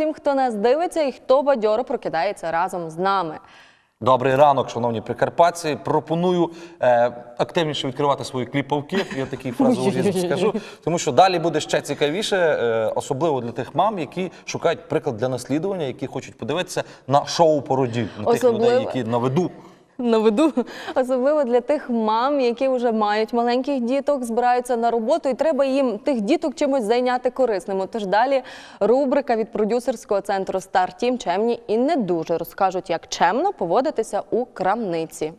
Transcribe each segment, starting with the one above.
Усім, хто нас дивиться і хто бадьоро прокидається разом з нами. Добрий ранок, шановні прикарпатці. Пропоную е, активніше відкривати свої кліпавки. Я такий фразологізм скажу, тому що далі буде ще цікавіше, е, особливо для тих мам, які шукають приклад для наслідування, які хочуть подивитися на шоу породіль, на тих людей, які на виду. Наведу особливо для тих мам, які вже мають маленьких діток, збираються на роботу, і треба їм тих діток чимось зайняти корисним. Тож далі рубрика від продюсерського центру Стар Тім чемні і не дуже розкажуть, як чемно поводитися у крамниці.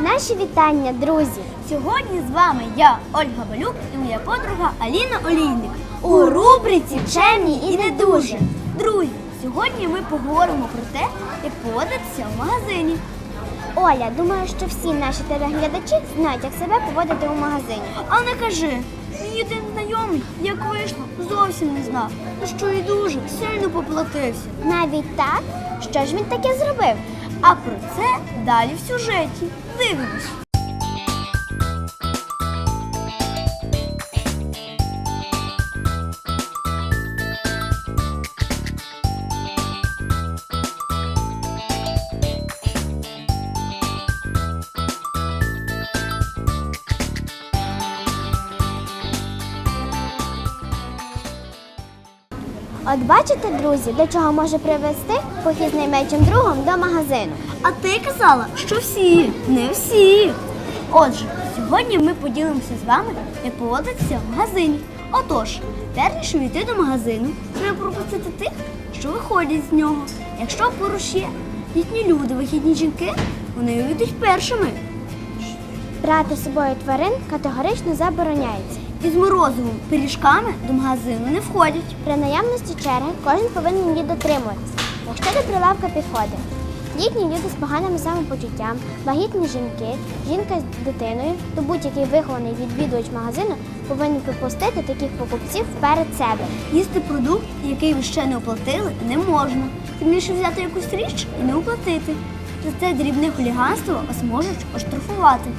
Наші вітання, друзі! Сьогодні з вами я, Ольга Балюк, і моя подруга Аліна Олійник. У рубриці Чемні і не дуже. Друзі, сьогодні ми поговоримо про те, як поводитися в магазині. Оля, думаю, що всі наші телеглядачі знають, як себе поводити у магазині. А не кажи, мій один знайомий, як вийшло, зовсім не знав, за що і дуже сильно поплатився. Навіть так, що ж він таке зробив? А про це далі в сюжеті. Дивимось. От бачите, друзі, до чого може привести похід з найменшим другом до магазину. А ти казала, що всі, не всі. Отже, сьогодні ми поділимося з вами, як поводитися в магазині. Отож, перш ніж увійти до магазину, треба пропустити тих, що виходять з нього. Якщо поруч є літні люди, вихідні жінки, вони увійдуть першими. Брати з собою тварин категорично забороняється. Із морозивом пиріжками до магазину не входять. При наявності черги кожен повинен її дотримуватися. Якщо до прилавка підходить літні люди з поганим самопочуттям, вагітні жінки, жінка з дитиною, то будь-який вихований відвідувач магазину повинен пропустити таких покупців вперед себе. Їсти продукт, який ви ще не оплатили, не можна. Тим більше взяти якусь річ і не оплатити. За це дрібне хуліганство вас можуть оштрафувати.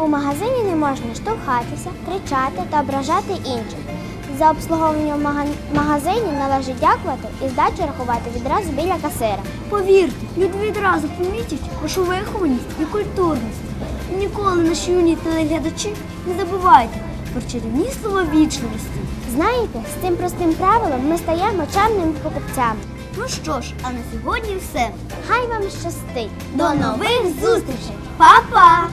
У магазині не можна штовхатися, кричати та ображати інших. За обслуговування в мага- магазині належить дякувати і здачу рахувати відразу біля касира. Повірте, люди відразу помітять вашу вихованість і культурність. І ніколи наші юні телеглядачі не забувайте про чарівні слова вічливості. Знаєте, з цим простим правилом ми стаємо чемними покупцями. Ну що ж, а на сьогодні все. Хай вам щастить! До нових зустрічей! Па-па!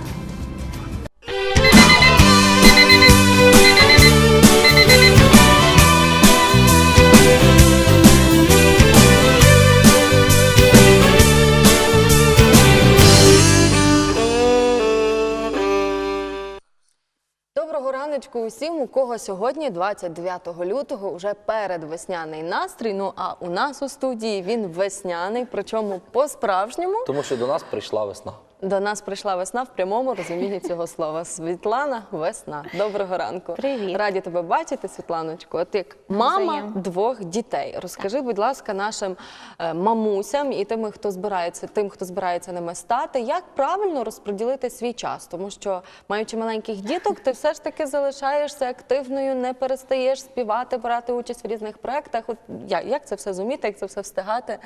Раночку усім, у кого сьогодні, 29 лютого, вже передвесняний настрій. Ну а у нас у студії він весняний, причому по-справжньому. Тому що до нас прийшла весна. До нас прийшла весна в прямому розумінні цього слова. Світлана, весна. Доброго ранку. Привіт. Раді тебе бачити, Світланочко. От як мама двох дітей. Розкажи, будь ласка, нашим е, мамусям і тим, хто збирається, тим, хто збирається ними стати, як правильно розподілити свій час, тому що маючи маленьких діток, ти все ж таки залишаєшся активною, не перестаєш співати, брати участь в різних проєктах. От як, як це все зуміти, як це все встигати?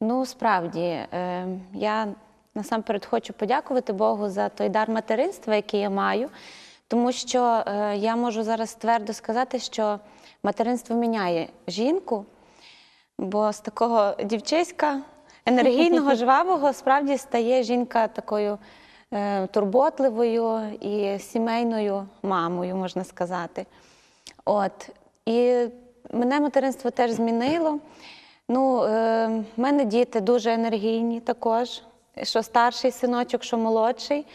Ну, справді, е, я насамперед хочу подякувати Богу за той дар материнства, який я маю, тому що е, я можу зараз твердо сказати, що материнство міняє жінку, бо з такого дівчиська, енергійного, жвавого, справді стає жінка такою е, турботливою і сімейною мамою, можна сказати. От. І мене материнство теж змінило. Ну, е, мене діти дуже енергійні також, що старший синочок, що молодший.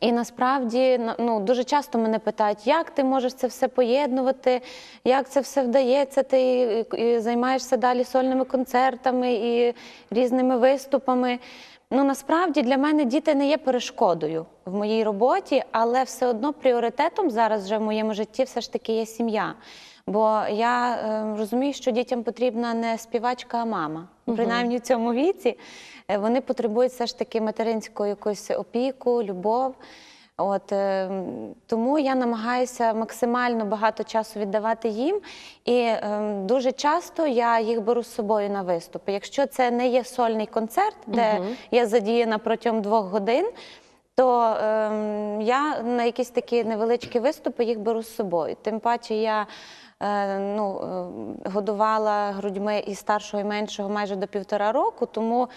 І насправді ну, дуже часто мене питають, як ти можеш це все поєднувати, як це все вдається, ти займаєшся далі сольними концертами і різними виступами. Ну насправді для мене діти не є перешкодою в моїй роботі, але все одно пріоритетом зараз вже в моєму житті все ж таки є сім'я. Бо я е, розумію, що дітям потрібна не співачка, а мама. Принаймні в цьому віці е, вони потребують все ж таки материнську якусь опіку, любов. От е, тому я намагаюся максимально багато часу віддавати їм, і е, дуже часто я їх беру з собою на виступи. Якщо це не є сольний концерт, де я задіяна протягом двох годин. То ем, я на якісь такі невеличкі виступи їх беру з собою. Тим паче я е, ну, е, годувала грудьми і старшого, і меншого майже до півтора року, тому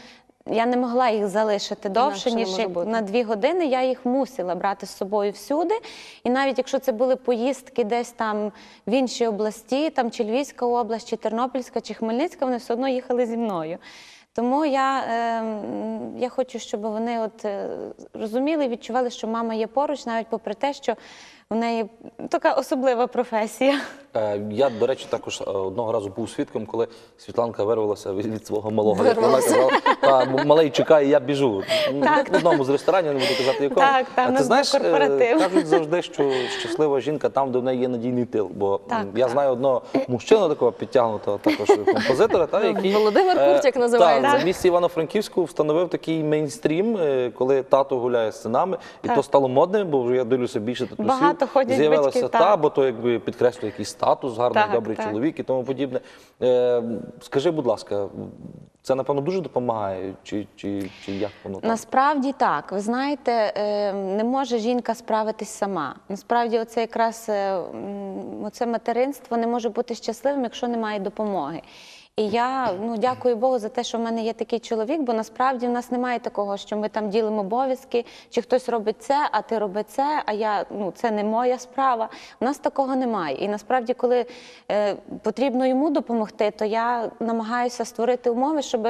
я не могла їх залишити довше, ніж на дві години. Я їх мусила брати з собою всюди. І навіть якщо це були поїздки десь там в інші області, там чи Львівська область, чи Тернопільська, чи Хмельницька, вони все одно їхали зі мною. Тому я, е, я хочу, щоб вони от е, розуміли і відчували, що мама є поруч, навіть попри те, що в неї така особлива професія. Е, Я, до речі, також е, одного разу був свідком, коли Світланка вирвалася від, від свого малого. Як вона казала, та малий чекає, я біжу. Ну, Так. В одному з ресторанів, не буду казати якому. Так, там а ти нас знаєш, був е, корпоратив. кажуть завжди, що щаслива жінка там, де в неї є надійний тил. Бо м, Так, я так. знаю одного мужчину, такого підтягнутого також композитора, та, який Володимир е, Курчик називається. Так, в місті Івано-Франківську встановив такий мейнстрім, е, коли тато гуляє з синами, і Так. то стало модним, бо вже я дивлюся більше татусів. Багато ходять З'явилася та, так. бо то якби підкреслює якийсь статус, гарний, Так, добрий так. чоловік і тому подібне. Е, скажи, будь ласка, це напевно дуже допомагає, чи, чи, чи як воно там? Насправді так. Ви знаєте, е, не може жінка справитись сама. Насправді, оце якраз е, оце материнство не може бути щасливим, якщо немає допомоги. І я ну дякую Богу за те, що в мене є такий чоловік, бо насправді в нас немає такого, що ми там ділимо обов'язки, чи хтось робить це, а ти роби це, а я ну це не моя справа. У нас такого немає. І насправді, коли е, потрібно йому допомогти, то я намагаюся створити умови, щоб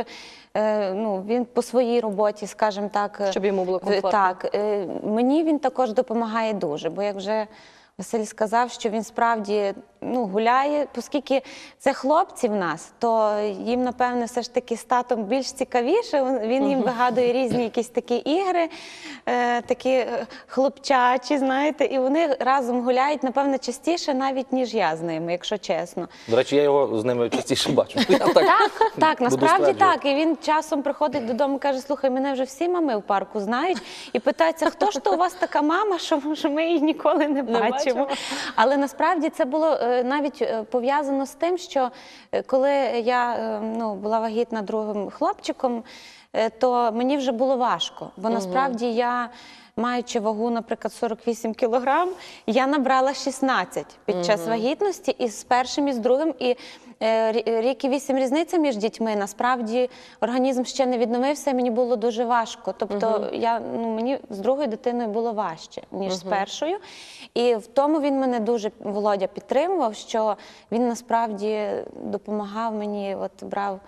е, ну, він по своїй роботі, скажімо так, Щоб йому було комфортно. Так, е, мені він також допомагає дуже, бо як вже Василь сказав, що він справді ну, гуляє, оскільки це хлопці в нас, то їм, напевне, все ж таки з татом більш цікавіше. Він- їм вигадує різні якісь такі ігри, е, такі е, хлопчачі, знаєте, і вони разом гуляють, напевне, частіше навіть, ніж я з ними, якщо чесно. До речі, я його з ними частіше бачу. Я так, Так, так, буду насправді так. І він часом приходить додому і каже: слухай, мене вже всі мами в парку знають, і питається, хто ж то у вас така мама, що, що ми її ніколи не бачимо. Бачимо. Але насправді це було е, навіть е, пов'язано з тим, що е, коли я ну, була вагітна другим хлопчиком, то мені вже було важко, бо насправді я. Маючи вагу, наприклад, 48 кілограм, я набрала 16 під час вагітності і з першим, і з другим. І рік і вісім різниця між дітьми. Насправді організм ще не відновився, і мені було дуже важко. Тобто, я ну мені з другою дитиною було важче ніж з першою. І в тому він мене дуже Володя підтримував, що він насправді допомагав мені, от брав.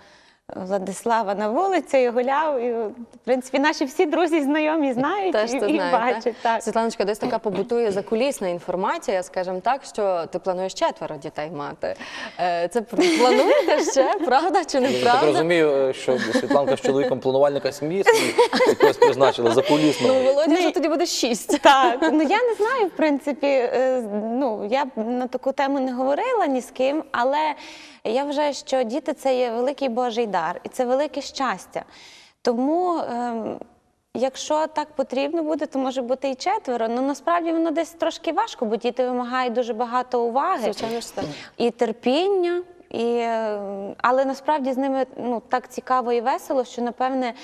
Владислава на вулицю і гуляв. І, в принципі, наші всі друзі знайомі знають Теж і, це і знають, бачать. так? Так. Світланочка, десь така побутує закулісна інформація, скажімо так, що ти плануєш четверо дітей мати. Е, Це плануєте ще, правда чи Я так розумію, е, що Світланка з чоловіком планувальника сім'ї якось призначила за Ну, Володя вже тоді буде шість. Так, ну я не знаю, в принципі, е, ну я б на таку тему не говорила ні з ким, але я вважаю, що діти це є великий Божий дар, і це велике щастя. Тому, ем, якщо так потрібно буде, то може бути і четверо. Ну насправді воно десь трошки важко, бо діти вимагають дуже багато уваги Звичайно ж так. і терпіння. І, е, але насправді з ними ну, так цікаво і весело, що напевне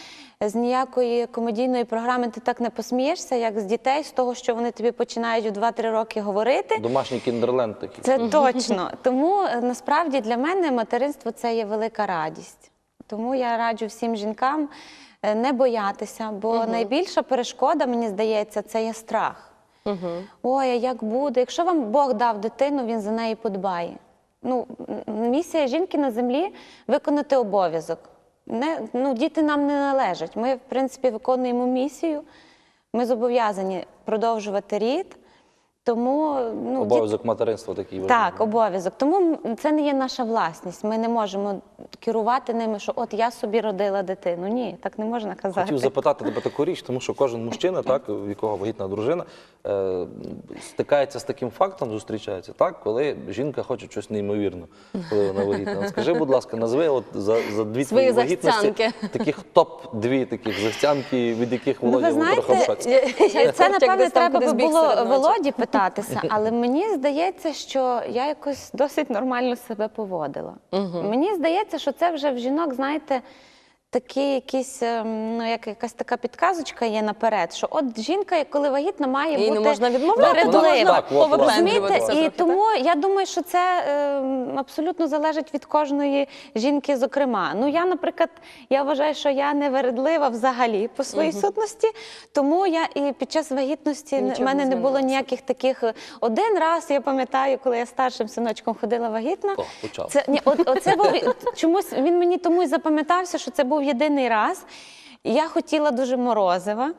з ніякої комедійної програми ти так не посмієшся, як з дітей, з того, що вони тобі починають у 2-3 роки говорити. Домашній кіндерленд такий. Це точно. Тому е, насправді для мене материнство це є велика радість. Тому я раджу всім жінкам е, не боятися, бо найбільша перешкода, мені здається, це є страх. Ой, а як буде? Якщо вам Бог дав дитину, він за неї подбає. Ну, місія жінки на землі виконати обов'язок. Не, ну, діти нам не належать. Ми, в принципі, виконуємо місію. Ми зобов'язані продовжувати рід. Тому ну, діт- Обов'язок материнства такий важливий. так, обов'язок. Тому це не є наша власність. Ми не можемо керувати ними, що от я собі родила дитину. Ні, так не можна казати. Хотів запитати тебе таку річ, тому що кожен мужчина, так, в якого вагітна дружина, е, стикається з таким фактом, зустрічається, так, коли жінка хоче щось неймовірне, коли вона вагітна. Скажи, будь ласка, назви от за, за дві твої вагітності таких топ-дві таких захцянки, від яких Ну, Володя ви буде трохи в знаєте, це напевне треба би було серед ночі. Володі але мені здається, що я якось досить нормально себе поводила. Мені здається, що це вже в жінок, знаєте. Такі якісь, ем, ну як якась така підказочка є наперед, що от жінка, коли вагітна, має Їй бути не можна відмовляти, можна Розумієте? І тому я думаю, що це ем, абсолютно залежить від кожної жінки, зокрема. Ну я, наприклад, я вважаю, що я не вередлива взагалі по своїй сутності, тому я і під час вагітності в мене не було ніяких таких. е, Один раз я пам'ятаю, коли я старшим синочком ходила вагітна. О. Це ні, от, оце був чомусь він мені тому і запам'ятався, що це був єдиний раз. Я хотіла дуже морозива,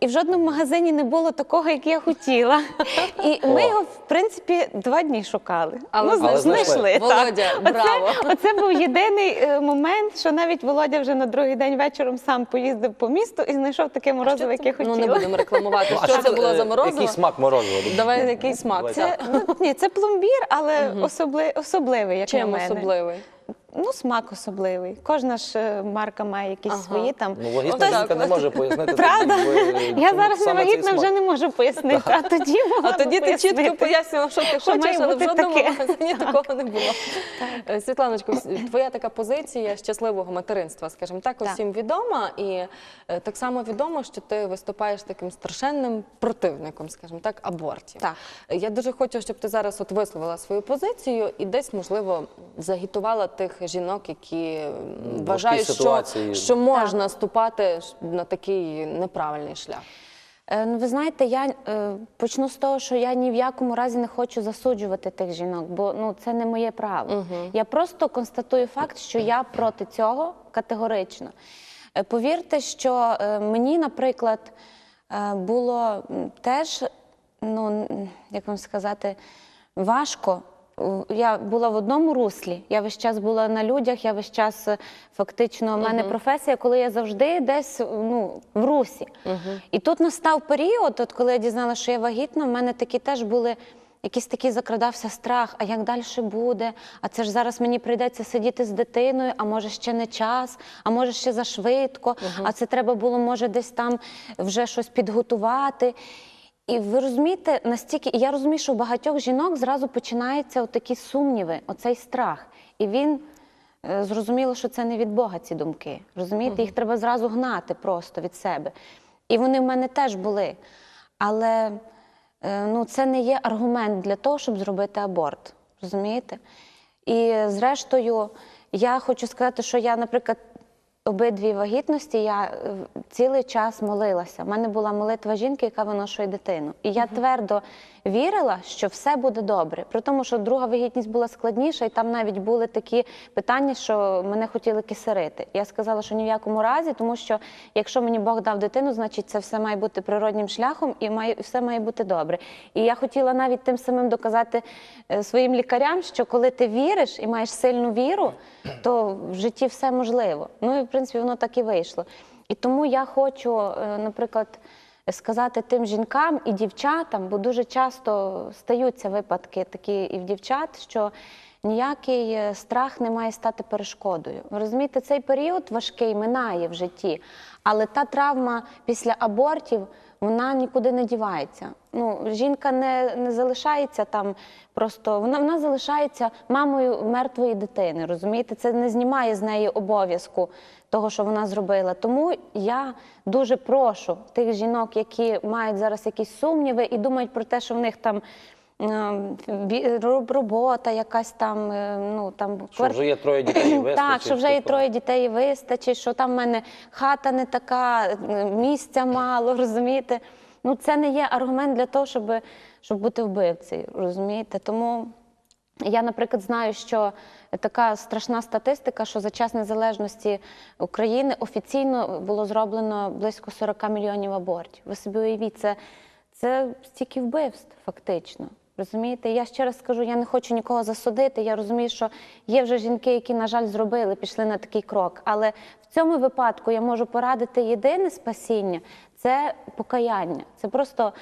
і в жодному магазині не було такого, як я хотіла. І ми О. його, в принципі, два дні шукали. Але ну, знайшли. знайшли. так. Володя, браво. Оце, оце був єдиний е, момент, що навіть Володя вже на другий день вечором сам поїздив по місту і знайшов таке морозиво, яке хотіла. Ну не будемо рекламувати. Ну, а Що це е, було за морозиво? Який смак морозива? Давай який смак. Це, ну, ні, це пломбір, але особли, особливий, як на Чим мене. особливий? Ну, смак особливий. Кожна ж е, марка має якісь Ага. свої там. Ну, вагітна Отак жінка не може пояснити. Правда? Я зараз не цей вагітна, смак. вже не можу пояснити. А тоді могла А тоді ти чітко пояснювала, що ти Що хочеш, має але в бути жодному таке. магазині такого не було. Е, Світланочко, твоя така позиція щасливого материнства, скажімо так, Так. усім відома. І е, так само відомо, що ти виступаєш таким страшенним противником, скажімо так, абортів. Так. Е, Я дуже хочу, щоб ти зараз от висловила свою позицію і десь, можливо, загітувала тих жінок, які вважають, що, що можна ступати на такий неправильний шлях. Е, Ну, ви знаєте, я е, почну з того, що я ні в якому разі не хочу засуджувати тих жінок, бо ну це не моє право. Я просто констатую факт, що я проти цього категорично. Е, Повірте, що е, мені, наприклад, е, було теж, ну як вам сказати, важко. Я була в одному руслі. Я весь час була на людях. Я весь час е, фактично у мене професія, коли я завжди десь ну в русі. І тут настав період, от коли я дізналася, що я вагітна, в мене такі теж були. Якийсь такий закрадався страх, а як далі буде? А це ж зараз мені прийдеться сидіти з дитиною, а може ще не час, а може ще зашвидко, а це треба було, може, десь там вже щось підготувати. І ви розумієте, настільки, я розумію, що у багатьох жінок зразу починаються такі сумніви, оцей страх. І він е, зрозуміло, що це не від Бога ці думки. Розумієте, їх треба зразу гнати просто від себе. І вони в мене теж були. Але е, ну, це не є аргумент для того, щоб зробити аборт. Розумієте? І зрештою, я хочу сказати, що я, наприклад, обидві вагітності я е, цілий час молилася. У мене була молитва жінки, яка виношує дитину. І я твердо вірила, що все буде добре. При тому, що друга вагітність була складніша, і там навіть були такі питання, що мене хотіли кисарити. Я сказала, що ні в якому разі, тому що якщо мені Бог дав дитину, значить це все має бути природнім шляхом і має все має бути добре. І я хотіла навіть тим самим доказати е, своїм лікарям, що коли ти віриш і маєш сильну віру, то в житті все можливо. Ну і принципі воно так і вийшло. І тому я хочу, е, наприклад, сказати тим жінкам і дівчатам, бо дуже часто стаються випадки такі і в дівчат, що ніякий е, страх не має стати перешкодою. Ви розумієте, цей період важкий минає в житті, але та травма після абортів вона нікуди не дівається. Ну, жінка не, не залишається там просто, вона, вона залишається мамою мертвої дитини. Розумієте, це не знімає з неї обов'язку того, що вона зробила. Тому я дуже прошу тих жінок, які мають зараз якісь сумніви і думають про те, що в них там. Е, роб- Робота якась там, е, ну там Що вже є троє дітей, вистачить, так, що вже є типу. троє дітей вистачить, що там в мене хата не така, е, місця мало, розумієте? Ну, це не є аргумент для того, щоб, щоб бути вбивцею, розумієте? Тому я, наприклад, знаю, що така страшна статистика, що за час незалежності України офіційно було зроблено близько 40 мільйонів абортів. Ви собі уявіть, це, це стільки вбивств, фактично. Розумієте, я ще раз скажу, я не хочу нікого засудити. Я розумію, що є вже жінки, які, на жаль, зробили, пішли на такий крок. Але в цьому випадку я можу порадити єдине спасіння це покаяння. Це просто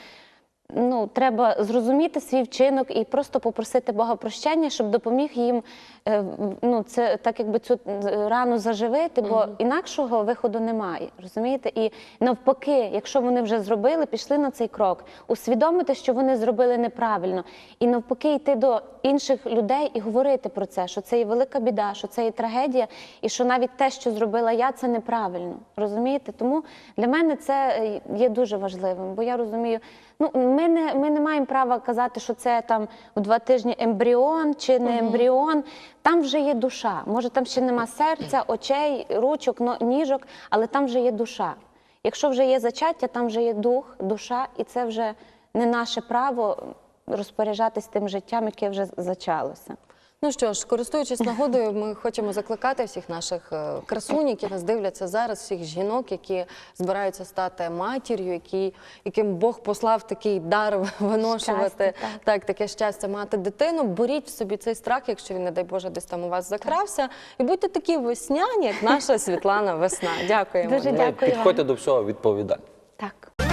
ну, треба зрозуміти свій вчинок і просто попросити Бога прощення, щоб допоміг їм е, ну, це так якби цю е, рану заживити, бо інакшого виходу немає. Розумієте? І навпаки, якщо вони вже зробили, пішли на цей крок, усвідомити, що вони зробили неправильно, і навпаки йти до інших людей і говорити про це, що це є велика біда, що це є трагедія, і що навіть те, що зробила я, це неправильно. Розумієте? Тому для мене це е, є дуже важливим, бо я розумію. Ну, ми не, ми не маємо права казати, що це там у два тижні ембріон чи не ембріон. Там вже є душа. Може, там ще нема серця, очей, ручок, но- ніжок, але там вже є душа. Якщо вже є зачаття, там вже є дух, душа, і це вже не наше право розпоряджатись тим життям, яке вже зачалося. Ну що ж, користуючись нагодою, ми хочемо закликати всіх наших е, красунь, які нас дивляться зараз, всіх жінок, які збираються стати матір'ю, які, яким Бог послав такий дар виношувати Щастя, так. так. таке щастя мати дитину. Боріть в собі цей страх, якщо він, не дай Боже, десь там у вас закрався. І будьте такі весняні, як наша Світлана Весна. Дякуємо. Дуже дякую. Підходьте до всього відповідально. Так.